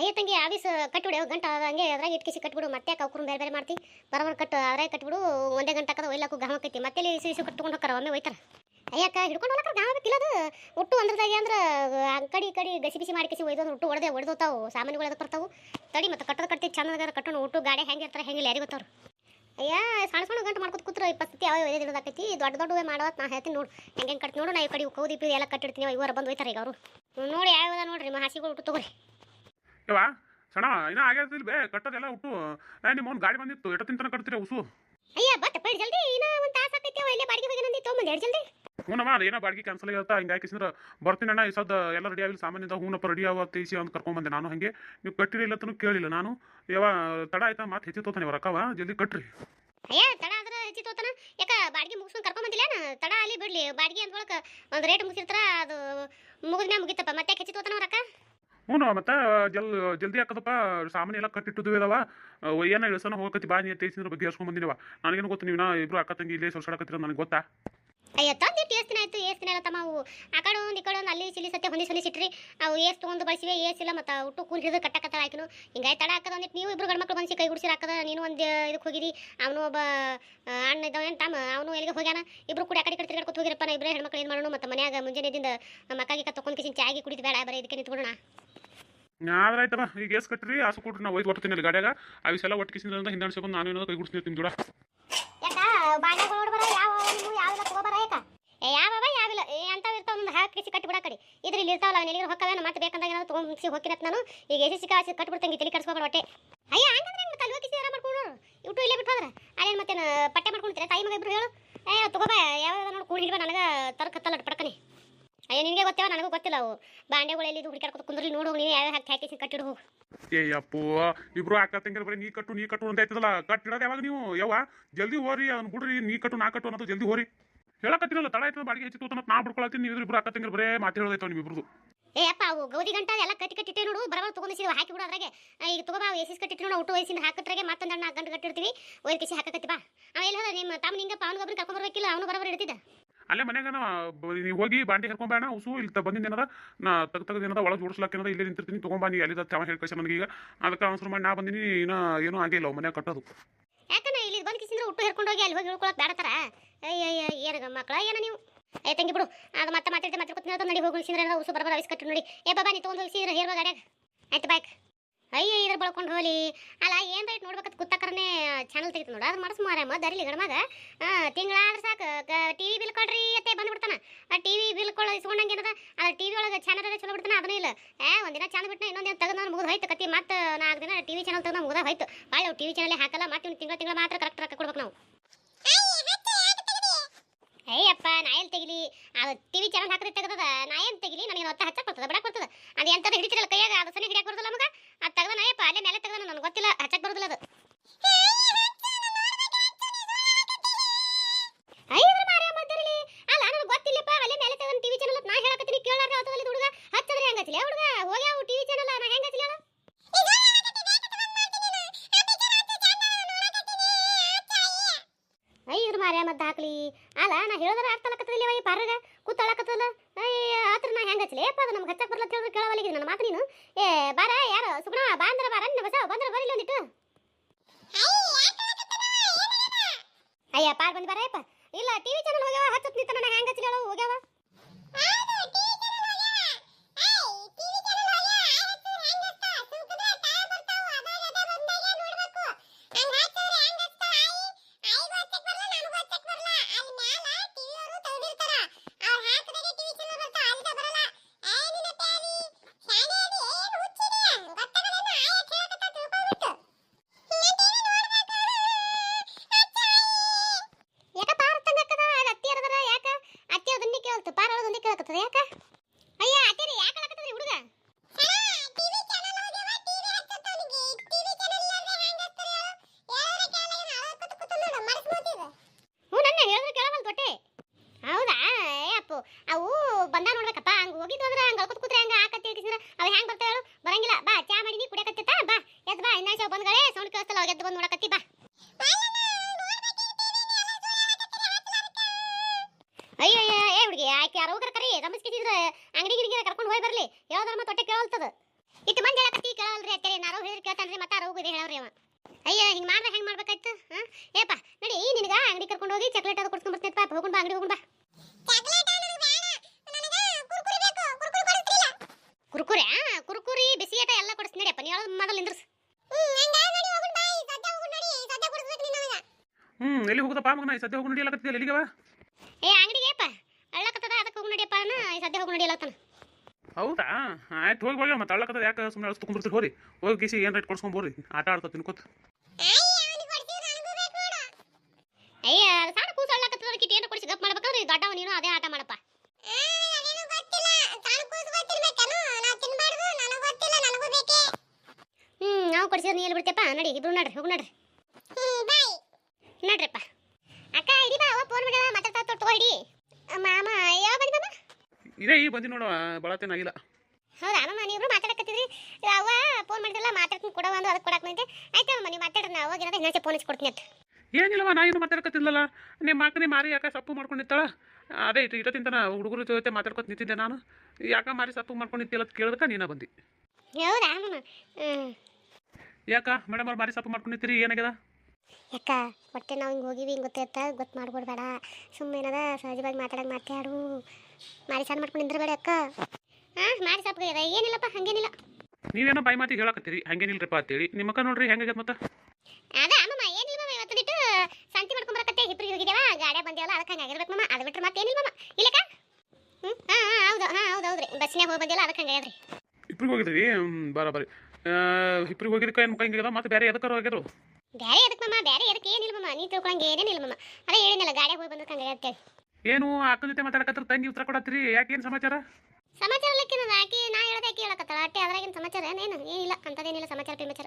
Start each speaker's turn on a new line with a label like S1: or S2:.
S1: ಅಯ್ಯ ತಂಗಿ, ಆಫೀಸ್ ಕಟ್ಬಿಡು, ಗಂಟ ಹಂಗೆ ಅದ್ರಾಗ ಇಟ್ಕಿಸಿ ಕಟ್ಬಿಡು, ಮತ್ತೆ ಯಾಕೆ ಬೇರೆ ಬೇರೆ ಮಾಡ್ತಿ? ಬರೋಬ್ಬರ ಕಟ್ಟು ಅದ್ರಾಗ ಕಟ್ಬಿಡು, ಒಂದೇ ಗಂಟೆ ಹಾಕೋದು ಒಯ್ಲಾಕು ಗಾಮ ಆಕೈತಿ ಮತ್ತೆ ಇಸು ಇಸು ಕಟ್ಕೊಂಡು ಹೋಗ್ತಾರ, ಒಮ್ಮೆ ಒಯ್ತಾರ? ಅಯ್ಯಕ್ಕ ಹಿಡ್ಕೊಂಡು ಹೋಗ್ಲಾಕ ಗಾಮ ಅದು ಒಟ್ಟು ಅಂದ್ರದಾಗೆ ಅಂದ್ರೆ, ಆ ಕಡಿ ಈ ಕಡಿ ಗಸಿ ಬಿಸಿ ಮಾಡಿಕಿಸಿ ಒಯ್ದು ಒಟ್ಟು ಹೊಡೆದೆ ಹೊಡೆದೋತಾವು ಸಾಮಾನುಗಳು ಅದಕ್ಕೆ ಬರ್ತಾವು? ತಡಿ ಮತ್ತೆ ಕಟ್ಟದ ಕಟ್ಟಿ ಚಂದಾಗ ಕಟ್ಟೋಣ, ಒಟ್ಟು ಗಾಡಿ ಹೆಂಗೆ ಇರ್ತಾರೆ, ಹೆಂಗಿಲ್ಲ, ಯಾರಿಗೆ ಗೊತ್ತವ್ರು? ಅಯ್ಯ, ಸಣ್ಣ ಸಣ್ಣ ಗಂಟು ಮಾಡ್ಕೊತ ಕೂತ್ರ, ಇಪ್ಪತ್ತು ಯಾವ ಒಯ್ದು ಇಡೋದಾಕೈತಿ ದೊಡ್ಡ ದೊಡ್ಡವೇ ಮಾಡೋದು ನಾ ಹೇಳ್ತೀನಿ ನೋಡು. ಹೆಂಗೆ ಕಟ್ಟಿ ನೋಡು, ನಾ ಈ ಕಡೆ ಕೌದಿ ಪೀದಿ ಎಲ್ಲ ಕಟ್ಟಿಡ್ತೀನಿ ಇವರು ಬಂದು ಒಯ್ತಾರೆ ಈಗ ಅವರು. ನೋಡಿ ಯಾವ ನೋಡಿರಿ ಹಾಸಿಗೆ ಒಟ್ಟು ತಗೋರಿ.
S2: ಯವ್ವ ಸಣ್ಣ ಇನ್ನೂ ಆಗ್ಯಾದಿಲ್ಲ ಬೇ ಕಟ್ಟೋದೆಲ್ಲ ಉಟ್ಟು ಏ ನಿಮ್ಮ ಗಾಡಿ ಬಂದಿತ್ತು ಎಷ್ಟೊತ್ತಿನ ತಿಂತನ ಕಟ್ತೀರ ಉಸು?
S1: ಅಯ್ಯ ಬಟ್ ಪಡಿ ಜಲ್ದಿ. ಇನ್ನ ಒಂದು ತಾಸು ಅವ ಇಲ್ಲೇ ಬಾಡಿಗೆ ಹೋಗಿ ನಂದಿ ತೋಮ ಎರಡು ಜಲ್ದಿ.
S2: ಹ್ಞೂನಮ್ಮ ಏನೋ ಬಾಡಿಗೆ ಕ್ಯಾನ್ಸಲ್ ಆಗಿರುತ್ತಾ? ಹಿಂಗೆ ಹಾಕಿಸಿದ್ರೆ ಬರ್ತೀನಿ ಅಣ್ಣ ಈ ಸದ್ದ ಎಲ್ಲ ರೆಡಿ ಆಗಿಲ್ಲ ಸಾಮಾನ್ಯದ ಹೂನಪ್ಪ ರೆಡಿ ಆವ ತೀಸಿ ಅಂತ ಕರ್ಕೊಂಬಂದೆ ನಾನು ಹಾಗೆ. ನೀವು ಕಟ್ಟಿರಿಲ್ಲ ತನಕ ಕೇಳಿಲ್ಲ ನಾನು. ಯಾವ ತಡ ಆಯ್ತಾ ಮತ್ತೆ ಹೆಚ್ಚು ತೋತಾನೆ ರೊಕ್ಕವ ಜಲ್ದಿ ಕಟ್ರಿ.
S1: ಅಯ್ಯ ತಡ ಆದ್ರೆ ಹೆಚ್ಚಿ ತೋತನ. ಯಾಕ ಬಾಡಿಗೆ ಮುಗಿಸ್ಕೊಂಡು ಕರ್ಕೊಂಡ್ ಬಂದಿಲ್ಲ ತಡ ಅಲ್ಲಿ ಬಿಡ್ಲಿ ಬಾಡಿಗೆ ಅಂತ ಬಳಕ ಒಂದು ರೇಟ್ ಮುಗಿಸಿರ್ತಾರ ಅದು ಮುಗಿದ್ಮೇಲೆ ಮುಗಿತಪ್ಪ ಮತ್ತೆ ಹೆಚ್ಚಿ ತೋತನ ರೊಕ್ಕ
S2: ಹ್ಞೂ ಮತ್ತೆ, ಜಲ್, ಜಲ್ದಿ ಹಾಕದಪ್ಪ ಸಾಮಾನ್ಯ ಎಲ್ಲ ಕಟ್ಟಿಟ್ಟು ಇದಾವ. ಏನೋ ಇಳಿಸೋಣ ಹೋಗಕತ್ತಿ ಬಾ ನೀ ತೇಸಿದ್ರ ಬಗ್ಗೆ ಹೇಳ್ಸ್ಕೊಂಡ್ ಬಂದಿನವ ನನಗೇನು ಗೊತ್ತು, ನೀವು ಇಬ್ರು ಅಕ್ಕ ತಂಗಿ ಇಲ್ಲೇ ಸೊಡ್ಸಾಡಕತ್ತೀರ ನನಗೆ ಗೊತ್ತಾ?
S1: ಅಯ್ಯ ತಂದಿಟ್ಟು ಎಷ್ಟು ದಿನ ಆಯ್ತು ಎಷ್ಟು ದಿನ ತಮ್ಮ ಅವು. ಆ ಕಡೆ ಒಂದು ಈ ಕಡೆ ಒಂದು ಅಲ್ಲಿ ಸಿಲಿ ಸತ್ಯ ಹೊಂದಿಸಿ ಹೊಂದಿಸಿಟ್ರಿ ಅವು ಏಸ್ ತೊಗೊಂಡು ಬಳಸಿವೆ ಏಸ್ ಇಲ್ಲ ಮತ್ತು ಉಟ್ಟು ಕೂಲ್ ಹಿಡಿದು ಕಟ್ಟಕತ್ತಾರ ಹಾಕಿನು ಹಿಂಗಾಗಿ ತಡ ಹಾಕದ ಒಂದಿಟ್ಟು ನೀವು ಇಬ್ರು ಗಂಡ್ಮಕ್ಳು ಬಂದು ಕೈ ಗುಡಿಸಿ ಹಾಕದ ನೀನು ಒಂದು ಇದಕ್ಕೆ ಹೋಗಿರಿ. ಅವನು ಒಬ್ಬ ಅಣ್ಣ ಇದ್ದಾವ ಏನು ತಮ್ಮ? ಅವನು ಎಲ್ಲಿಗೆ ಹೋಗ್ಯಾನ? ಇಬ್ಬರು ಕೂಡ ಆ ಕಡೆ ಕಡೆ ತಿರ್ಗಾಡ್ಕೊತ ಹೋಗಿರಪ್ಪ ನಾ ಇಬ್ಬರೇ ಹೆಣ್ಮಕ್ಳು ಏನು ಮಾಡೋಣ ಮತ್ತು ಮನ್ಯಾಗ ಮುಂಜಾನೆದಿಂದ ಮಕ್ಕಾಗಿ ತೊಗೊಂಡು ಕಿಸಿನ ಚಾಗಿ ಕುಡಿದು ಬೇಡ ಬರೀ ಇದಕ್ಕೆ
S2: ಆದ್ರೆ ಆಯ್ತಪ್ಪ ಈಗ ಏಸ್ ಕಟ್ರಿ ಆಸು ಕೊಟ್ರಿ ನಾವು ಒಯ್ದು ಬರ್ತೀನಿ ಗಾಡ್ಯಾಗ. ಅವಿಸೆಲ್ಲ ಒಟ್ಟು ಕಿಸಿದ್ರಿಂದ ಹಿಂದೆ ನಾನು ಏನೋ ಕೈ ಗುಡಿಸ್ತೀನಿ ನಿಮ್ಮ ಜೋಡ
S1: ಯಾಕ ಬಾಂಡೆಗಳು ನೋಡ್ಬಾರ ಯಾವ ನೀವು ಯಾವೆಲ್ಲ ತಗೋಬಾರ ಯಾಕ ಏ ಯಾವವ ಯಾವಿಲ್ಲ ಏ ಅಂತವ್ ಇರ್ತಾವ ಒಂದು ಹಾಕಿಸಿ ಕಟ್ಟಿ ಬಿಡ ಕಡೆ. ಇದ್ರ ಇಲ್ಲಿ ಇರ್ತಾವಲ್ಲ ಎಲ್ಲಿಗೆ ಹೊಕ್ಕವೇನ ಮತ್ತೆ ಬೇಕಂದಾಗ ಏನಾದ್ರು ತೊಗೊಂಡ್ಸಿ ಹೋಗಿರತ್ತೆ ನಾನು. ಈಗ ಎಸಿ ಸಿಕ್ಕ ಆಸಿ ಕಟ್ಬಿಡ್ತಂಗೆ ತಲೆ ಕಡಿಸ್ಕೊಬಾರ ಹೊಟ್ಟೆ. ಅಯ್ಯ, ಹಂಗಂದ್ರೆ ಹೆಂಗೆ ತಲೆ ಹೋಗಿಸಿ ಆರಾಮ ಮಾಡ್ಕೊಂಡು ಇಟ್ಟು ಇಲ್ಲೇ ಬಿಟ್ಟು ಹೋದ್ರ ಅಲ್ಲೇನು ಮತ್ತೆ ಪಟ್ಟೆ ಮಾಡ್ಕೊಳ್ತೀರಾ ತಾಯಿ ಮಗ ಇಬ್ರು ಹೇಳು. ಏ, ತಗೋಬಾ ಯಾವ ನೋಡಿ, ಕೂಡಿ ನನಗೆ? ತರಕತ್ತಲ್ಲ ಪಡ್ಕನಿ ಅಯ್ಯ, ನಿನಗೆ ಗೊತ್ತೇವ? ನನಗೂ ಗೊತ್ತಿಲ್ಲ ಅವು. ಬಾಂಡೆಗಳಲ್ಲಿ ಇದು ಹುಡುಕಾಡ್ಕೊತ ಕುಂದ್ರಿ ನೋಡು ನೀನು ಯಾವ ಹಾಕಿ ಹಾಕಿಸಿ ಕಟ್ಟಿಡು ಹೋಗು.
S2: ಏ ಇಬ್ರು ಅಕ್ಕ ನೀ ಕಟ್ಟು ನೀ ಕಟ್ಟು ಅಂತ ಆಯ್ತದಲ್ಲ? ಕಟ್ಟಿಡೋದು ಯಾವಾಗ ನೀವು? ಯಾವ ಜಲ್ದಿ ಹೋರಿ, ಅವ್ನು ಬಿಡ್ರಿ ನೀ ಕಟ್ಟು, ನಾ ಕಟ್ಟು ಅನ್ನೋದು ಜಲ್ದಿ ಹೋರಿ. ಹೇಳಕತ್ತಿರಲ್ಲ ತಡ ಆಯ್ತದ ಬಾಡಿಗೆ ಹೆಚ್ಚು ಅಂತ ನಾ ಬಿಡ್ಕೊಳತ್ತೀನಿ ನೀವು ಇಬ್ರು ಅಕ್ಕ ತಂಗಿರ ಬರೇ ಮಾತು ಹೇಳೋದೈತವ ನೀವು
S1: ಏ ಅಪ್ಪ ಅವು ಗೌರಿ ಗಂಟ ಎಲ್ಲ ಕಟ್ಟಿ ಕಟ್ಟಿಟ್ಟೆ ನೋಡು ಬರಬರ ತಗೊಂಡಿಸಿ ಹಾಕಿ ಬಿಡು ಅದ್ರಾಗೆ. ಈಗ ತಗೋಬಾ ಎಸಿಸ್ ಕಟ್ಟಿಟ್ಟು ನೋಡು ಊಟ ವಯಸ್ಸಿಂದ ಹಾಕಟ್ರಾಗೆ ಮತ್ತೊಂದು ನಾಲ್ಕು ಗಂಟೆ ಕಟ್ಟಿರ್ತೀವಿ ಒಯ್ದು ಕಿಸಿ ಹಾಕಕತ್ತಿ ಬಾ. ಅವ ಎಲ್ಲ ಹೋದ ನಿಮ್ಮ ತಮ್ಮ ನಿಂಗಪ್ಪ ಅವ್ನಿಗೆ ಒಬ್ಬರು ಕರ್ಕೊಂಡು ಬರಬೇಕಿಲ್ಲ ಅವನು ಬರಬರ ಇಡ್ತಿದ್ದ.
S2: ಅಲ್ಲೇ ಮನೆಗೆ ನೀವು ಹೋಗಿ ಬಾಂಡಿ ಕರ್ಕೊಂಬೇಡ ಉಸು ಇಲ್ಲಿ ಬಂದಿದ್ದು ಏನದ ನಾ ತಗ ತಗ ಏನದ ಒಳಗೆ ಜೋಡಿಸ್ಲಾಕ ಏನದ ಇಲ್ಲೇ ನಿಂತಿರ್ತೀನಿ ತೊಗೊಂಬಾ ನೀ ಎಲ್ಲಿದ ಚಾವ ಹೇಳಿ ನನಗೆ ಈಗ ಅದಕ್ಕೆ ಅವಸರ ಮಾಡಿ ನಾ ಬಂದಿನಿ ಏನೋ ಏನೂ ಆಗಿಲ್ಲ ಮನೆ ಕಟ್ಟೋದು.
S1: ಯಾಕನ ಇಲ್ಲಿ ಬಂದು ಕಿಸಿಂದ್ರೆ ಹುಟ್ಟು ಹಿಡ್ಕೊಂಡು ಹೋಗಿ ಅಲ್ಲಿ ಹೋಗಿ ಹೇಳ್ಕೊಳಕ್ ಬೇಡತಾರ ಅಯ್ಯ ಅಯ್ಯ ಏನ ಮಕ್ಕಳ ಏನ ನೀವು? ಏ ತಂಗಿ ಬಿಡು ಅದು ಮತ್ತೆ ಮಾತಾಡ್ದೆ ಮಾತಾಡ್ಕೊತೀನಿ ನಡಿ, ಹೋಗಿ ಉಳಿಸಿದ್ರೆ ಉಸು ಬರಬರ ಕಟ್ಟಿ ನೋಡಿ. ಏ ಬಾಬಾ, ನೀ ತೊಗೊಂಡು ಉಳಿಸಿದ್ರೆ ಹೇರುವ ಗಾಡ್ಯಾಗ ಆಯ್ತು ಬಾಯ್ಕ್ ಅಯ್ಯ, ಇದ್ರ ಬಳ್ಕೊಂಡ್ ಹೋಲಿ ಅಲ್ಲ, ಏನ್ ರೈಟ್ ನೋಡ್ಬೇಕಂತ ಕುತ್ತಕರನೇ ಚಾನಲ್ ತೆಗಿತು ನೋಡ. ಅದು ಮಾಡಿಸ್ ಮಾರಮ್ಮ ದರಿಲಿ ಗಣಮಾಗ ತಿಂಗಳಾದ್ರೆ ಸಾಕು ಬಿಲ್ ಟಿವಿ ಬಿಲ್ ಕೊಳ್ಳ ಇಸ್ಕೊಂಡಂಗೆ ಏನದ ಆ ಟಿವಿ ಒಳಗೆ ಚಾನಲ್ ಚಲೋ ಬಿಡ್ತಾನೆ? ಅದನ್ನೂ ಇಲ್ಲ. ಏ ಒಂದಿನ ಚಾನಲ್ ಬಿಟ್ನ ಇನ್ನೊಂದಿನ ತಗದ ನಾನು ಮುಗಿದು ಹೋಯ್ತು ಕತ್ತಿ ಮತ್ತೆ ನಾಲ್ಕು ದಿನ ಟಿವಿ ಚಾನಲ್ ತೆಗೆದು ಮುಗಿದ ಹೋಯ್ತು. ಭಾಳ ಟಿವಿ ಚಾನಲ್ ಹಾಕಲ್ಲ, ಮತ್ತೆ ತಿಂಗಳ ತಿಂಗಳ ಮಾತ್ರ ಕರೆಕ್ಟ್ ರೊಕ್ಕ ಕೊಡ್ಬೇಕು ನಾವು. ಏಯಪ್ಪ ನಾ ಎಲ್ಲಿ ತೆಗಿಲಿ? ಅದು ಟಿವಿ ಚಾನಲ್ ಹಾಕಿದ್ರೆ ತೆಗೆದದ? ನಾ ಏನು ತೆಗಿಲಿ? ನನಗೆ ಒತ್ತ ಹಚ್ಚಕ್ ಬರ್ತದ? ಬಿಡಕ್ ಬರ್ತದ? ಅದು ಎಂತದ ಹಿಡಿತಿರಲ್ಲ ಕೈಯಾಗ? ಅದು ಸನಿ ಹಿಡಿಯಕ್ ಬರೋದಿಲ್ಲ ನಮಗ? ಅದು ನಾ ನಾಯಪ್ಪ ಅಲ್ಲೇ ಮೇಲೆ ತೆಗೆದ ನನಗೆ ಗೊತ್ತಿಲ್ಲ. ಹಚ್ಚಕ್ ಬರೋದಿಲ್ಲ ಅದು. ಐದ್ರ ಮದ್ದು ಹಾಕ್ಲಿ. ಅಲ್ಲ ನಾ ಹೇಳಿದ್ರೆ ಅರ್ಥ ಆಗತ್ತದಿಲ್ಲ ಈ ಪಾರಗ? ಕೂತಾಳಕತ್ತಲ್ಲ ಅಯ್ಯ ಆತ್ರ ನಾ ಹೆಂಗೆ ಹಚ್ಚಲಿ ಏಪ್ಪ ಅದು ನಮ್ಗೆ ಹಚ್ಚಕ್ಕೆ ಬರ್ಲತ್ತ ಹೇಳಿದ್ರೆ ಕೇಳವಲ್ಲಿಗೆ ನನ್ನ ಮಾತು ನೀನು. ಏ ಬಾರ ಯಾರು? ಸುಗುಣ ಬಾಂದ್ರ ಬಾರ ನಿನ್ನ ಬಸ ಬಂದ್ರ ಬರಿಲ್ಲ ಒಂದಿಟ್ಟು ಅಯ್ಯ ಪಾರ್ ಬಂದ್ ಬಾರಪ್ಪ ಇಲ್ಲ ಟಿವಿ ಚಾನಲ್ ಹೋಗ್ಯಾವ ಹಚ್ಚತ್ ನಿಂತ ನಾನು ಹೆಂಗ ಹಚ್ಚಲಿ ಹೇಳು ಹೋಗ್ಯಾವ ಯಾಕ ಪಾರ ತಂಗಕ್ಕದ ಅತ್ತಿ ಅರದರ ಯಾಕ ಅತ್ತಿ ಅದನ್ನೇ ಕೇಳ್ತು ಪಾರ ಅದನ್ನೇ ಕೇಳಕತ್ತದ ಯಾಕ ಆಕೆ ಯಾರೋ ಕರಿ ರಮಸ್ಕಿಸಿದ್ರೆ ಅಂಗಡಿ ಗಿಡಿಗೆ ಕರ್ಕೊಂಡು ಹೋಗಿ ಬರ್ಲಿ. ಯಾವ್ದಾರ ಮತ್ತೆ ಹೊಟ್ಟೆ ಕೇಳಲ್ತದ. ಇಟ್ಟು ಮಂದಿ ಹೇಳಕತ್ತಿ ಕೇಳಲ್ರಿ ಅತ್ತೆ ನಾರೋ ಹೇಳಿದ್ರೆ ಕೇಳ್ತಾನ್ರಿ ಮತ್ತೆ ಆರೋಗ್ಯ ಇದೆ ಹೇಳವ್ರಿ ಅವ. ಅಯ್ಯ ಹಿಂಗೆ ಮಾಡ್ರೆ ಹೆಂಗ್ ಮಾಡ್ಬೇಕಾಯ್ತು ಹಾ? ನೋಡಿ ಈ ನಿನಗೆ ಅಂಗಡಿ ಕರ್ಕೊಂಡು ಹೋಗಿ ಚಾಕ್ಲೇಟ್ ಅದು ಕೊಡ್ಸ್ಕೊಂಡು ಬರ್ತೀನಿ ಪಾಪ ಹೋಗೋಣ ಬಾ ಅಂಗಡಿ ಕುರ್ಕುರಿ ಬಾ. ಕುರ್ಕುರೆ ಆ, ಕುರ್ಕುರಿ ಬಿಸಿ ಆಟ ಎಲ್ಲ ಕೊಡಿಸ್ ನಡಿಯಪ್ಪ ನೀ ಹೇಳೋದು ಮೊದಲು ನಿಂದ್ರಸ್.
S2: ಹ್ಮ್ ಎಲ್ಲಿ ಹೋಗುದಪ್ಪ ಮಗನ ಈ ಸದ್ಯ ಹೋಗಿ ನಡಿಯಲ್ಲ ಎಲ್ಲಿಗವ
S1: ಏ ಅಂಗಡಿಗೆಪ್ಪ ಅಳ್ಳಕತ್ತದ ಅದಕ್ಕೆ ಹೋಗಿ ನಡಿಯಪ್ಪ ಅಣ್ಣ ಈ ಸದ್ಯ ಹೋಗಿ ನಡಿಯಲ್ಲತ್ತಾನ
S2: ಹೌದಾ? ಆಯ್ತು ಹೋಗಿ ಹೋಗಿ ಮತ್ತೆ ಅಳ್ಳಕದ ಯಾಕೆ ಸುಮ್ಮನೆ ಅಳ್ಸ್ಕೊಂಡ್ಬರ್ತೀರಿ ಹೋರಿ. ಹೋಗಿ ಕಿಸಿ ಏನು ರೇಟ್ ಕೊಡ್ಸ್ಕೊಂಬೋರಿ ಆಟ ಆಡ್ತಾ ತಿನ್ಕೋತ.
S1: ಅಯ್ಯ ಸಣ್ಣ ಕೂಸು ಅಳ್ಳಕತ್ತದ ಕಿಟ್ ಏನು ಕೊಡಿಸಿ ಗಪ್ ಮಾಡ್ಬೇಕಂದ್ರೆ ದೊಡ್ಡವ ನೀನು ಅದೇ ಆಟ ಮಾಡಪ್ಪ. ಹ್ಮ್ ನಾವು ಕೊಡಿಸಿದ್ರೆ ನೀ ಎಲ್ಲಿ ಬಿಡ್ತೇಪ್ಪ ನಡಿ ಇಬ್ರು ನಡ್ರಿ ಹೋಗಿ ನಡ್ರಿ. ನಡ್ರಿಪ್ಪ. ಅಕ್ಕ ಇಡಿ ಬಾ ಅವ ಫೋನ್ ಮಾಡ್ಯಾಳ ಮಾತಾಡ್ತಾ ತೊಟ್ಟು ಹಿಡಿ ಮಾಮ ಯಾವ ಬಂದಿ ಮಾಮ?
S2: ಇದೇ ಈ ಬಂದಿ ನೋಡುವ ಬಳತೇನಾಗಿಲ್ಲ
S1: ಹೌದಾ ನೀ ನೀವಿಬ್ರು ಮಾತಾಡಕತ್ತಿದ್ರಿ? ಅವ ಫೋನ್ ಮಾಡಿದ್ರಲ್ಲ ಮಾತಾಡ್ತೀನಿ ಕೊಡವ ಅಂದು ಅದಕ್ಕೆ ಕೊಡಕ್ಕೆ ಬಂದೆ ಆಯ್ತಾ ಅಮ್ಮ ನೀವು ಮಾತಾಡ್ರಿ ಅವಾಗ ಹೋಗಿರೋದು ಇನ್ನೊಂದು ಫೋನ್ ಕೊಡ್ತೀನಿ ಅಂತ.
S2: ಏನಿಲ್ಲವ ನಾ ಏನು ಮಾತಾಡಕತ್ತಿಲ್ಲಲ್ಲ ನಿಮ್ಮ ಮಾಕನೆ ಮಾರಿ ಯಾಕೆ ಸಪ್ಪು ಮಾಡ್ಕೊಂಡಿತ್ತಾಳ ಅದೇ ಇಟ್ಟು ಇಟ್ಟತಿಂತ ಹುಡುಗರ ಜೊತೆ ಮಾತಾಡ್ಕೊತ ನಿಂತಿದ್ದೆ ನಾನು. ಯಾಕ ಮಾರಿ ಸಪ್ಪು ಮಾಡ್ಕೊಂಡು ನಿಂತಿಲ್ಲ ಅಂತ ಕೇಳಿದಕ್ಕೆ ನೀನ ಬಂದಿ?
S1: ಹೌದಾ
S2: ಯಾಕ ಮೇಡಮ್ ಅವ್ರು ಮಾರಿ ಸಪ್ಪು ಮಾಡ್ಕೊಂಡಿರ್ತೀರಿ ಏನಾಗ್ಯದ?
S1: ಯಾಕ? ಹೊಟ್ಟೆ ನಾವು ಹಿಂಗೆ ಹೋಗಿವಿ ಹಿಂಗೆ ಗೊತ್ತಿರುತ್ತೆ? ಗೊತ್ತು ಮಾಡ್ಕೊಡ್ಬೇಡ. ಸುಮ್ಮನೆ ಏನದ? ಸಹಜವಾಗಿ ಮಾತಾಡಕ್ಕೆ ಮಾತಾಡು ಮಾಡಿ ಸಣ್ಣ ಮಾಡ್ಕೊಂಡು ನಿಂದ್ರಬೇಡ ಅಕ್ಕ ಹಾಂ ಮಾಡಿ ಸಾಪ್ ಏನಿಲ್ಲಪ್ಪ ಹಂಗೇನಿಲ್ಲ.
S2: ನೀವೇನೋ ಬಾಯಿ ಮಾತಿಗೆ ಹೇಳಕತ್ತೀರಿ ಹಂಗೇನಿಲ್ರಪ್ಪ ಅಂತೇಳಿ. ನಿಮ್ಮ ಅಕ್ಕ ನೋಡ್ರಿ ಹೆಂಗಾಗ್ಯದ ಮತ್ತೆ?
S1: ಅದೇ ಅಮ್ಮಮ್ಮ ಏನಿಲ್ಲ ಮಾಮ ಇವತ್ತು ಬಿಟ್ಟು ಮಾಡ್ಕೊಂಡು ಬರಕತ್ತೆ ಇಬ್ಬರಿಗೆ ಹೋಗಿದ್ದೇವ ಗಾಡಿ ಬಂದೇವಲ್ಲ ಅದಕ್ಕೆ ಹಂಗೆ ಆಗಿರ್ಬೇಕು ಮಮ್ಮ ಅದು ಬಿಟ್ರೆ ಮತ್ತೇನಿಲ್ಲ ಮಮ್ಮ ಇಲ್ಲಕ್ಕ? ಹ್ಞೂ ಹಾಂ ಹಾಂ ಹೌದು ಹಾಂ ಹೌದು ಹೌದ್ರಿ. ಬಸ್ನ್ಯಾಗ ಹೋಗಿ ಬಂದಿಲ್ಲ ಅದಕ್ಕೆ ಹಂಗೆ ಆಗ್ಯದ್ರಿ.
S2: ಇಬ್ರಿಗೆ ಹೋಗಿದ್ರಿ? ಬರ ಬರೀ. ಇಬ್ಬರಿಗೆ ಹೋಗಿದ್ದಕ್ಕೆ ಏನು ಮುಖ ಹಿಂಗಾಗ್ಯದ ಮತ್ತೆ ಬೇರೆ ಎದಕ್ಕಾರ ಹೋಗ್ಯಾರು
S1: ಬೇರೆ ಎದಕ್ಕೆ ಮಮ್ಮ ಬೇರೆ ಎದಕ್ಕೆ ಏನಿಲ್ಲ ಮಮ್ಮ ನೀ ತಿಳ್ಕೊಂಗೆ ಏನೇನಿಲ್ಲ ಮಮ್ಮ ಅದೇ ಹೇಳಿನಲ್ಲ ಗಾಡಿಯಾಗ ಹೋಗಿ ಬಂದಕ್ಕೆ ಕಂಗೆ ಅಂತೇಳಿ
S2: ಏನು ಅಕ್ಕನ ಜೊತೆ ಮಾತಾಡಕತ್ರ ತಂಗಿ ಉತ್ತರ ಕೊಡತ್ತೀರಿ? ಯಾಕೇನು ಸಮಾಚಾರ?
S1: ಸಮಾಚಾರ ಲೆಕ್ಕಿನದ ಆಕಿ ನಾ ಹೇಳ್ದೆ ಆಕಿ ಹೇಳಕತ್ತಳ? ಅಟ್ಟೆ ಅದ್ರಾಗಿನ ಸಮಾಚಾರ ಏನೇನು ಏನಿಲ್ಲ ಅಂಥದ್ದೇನಿಲ್ಲ ಸಮಾಚಾರ ಪಿಮಾಚಾರ